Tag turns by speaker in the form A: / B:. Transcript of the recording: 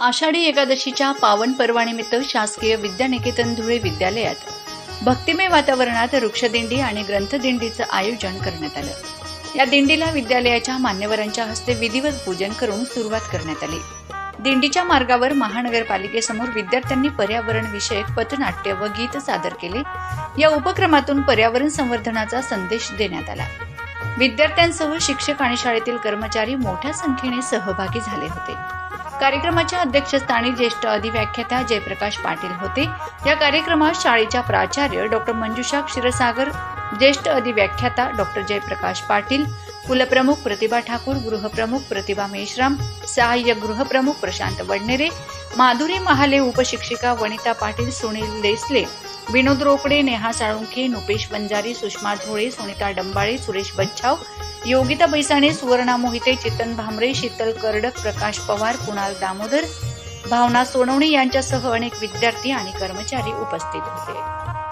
A: आषाढी एकादशीच्या पावन पर्वानिमित्त शासकीय विद्यानिकेतन धुळे विद्यालयात भक्तिमय वातावरणात वृक्षदिंडी आणि ग्रंथदिंडीचं आयोजन करण्यात आलं. या दिंडीला विद्यालयाच्या मान्यवरांच्या हस्ते विधिवत पूजन करून सुरुवात करण्यात आली. दिंडीच्या मार्गावर महानगरपालिकेसमोर विद्यार्थ्यांनी पर्यावरण विषयक पथनाट्य व गीत सादर केले. या उपक्रमातून पर्यावरण संवर्धनाचा संदेश देण्यात आला. विद्यार्थ्यांसह शिक्षक आणि शाळेतील कर्मचारी मोठ्या संख्येने सहभागी झाले होते. कार्यक्रमाच्या अध्यक्षस्थानी ज्येष्ठ अधिव्याख्याता जयप्रकाश पाटील होते. या कार्यक्रमात शाळेच्या प्राचार्य डॉक्टर मंजुषा क्षीरसागर ज्येष्ठ अधिव्याख्याता डॉक्टर जयप्रकाश पाटील कुलप्रमुख प्रतिभा ठाकूर गृहप्रमुख प्रतिभा मेश्राम सहाय्यक गृहप्रमुख प्रशांत वडनेरे माधुरी महाले उपशिक्षिका वनिता पाटील सुनील देसले विनोद रोकडे नेहा साळुंखे नुपेश बंजारी सुषमा झोळे सुनीता डंबाळे सुरेश बच्छाव योगिता बैसाणे सुवर्णा मोहिते चेतन भामरे शीतल कर्डक प्रकाश पवार कुणाल दामोदर भावना सोनवणे यांच्यासह अनेक विद्यार्थी आणि कर्मचारी उपस्थित होते.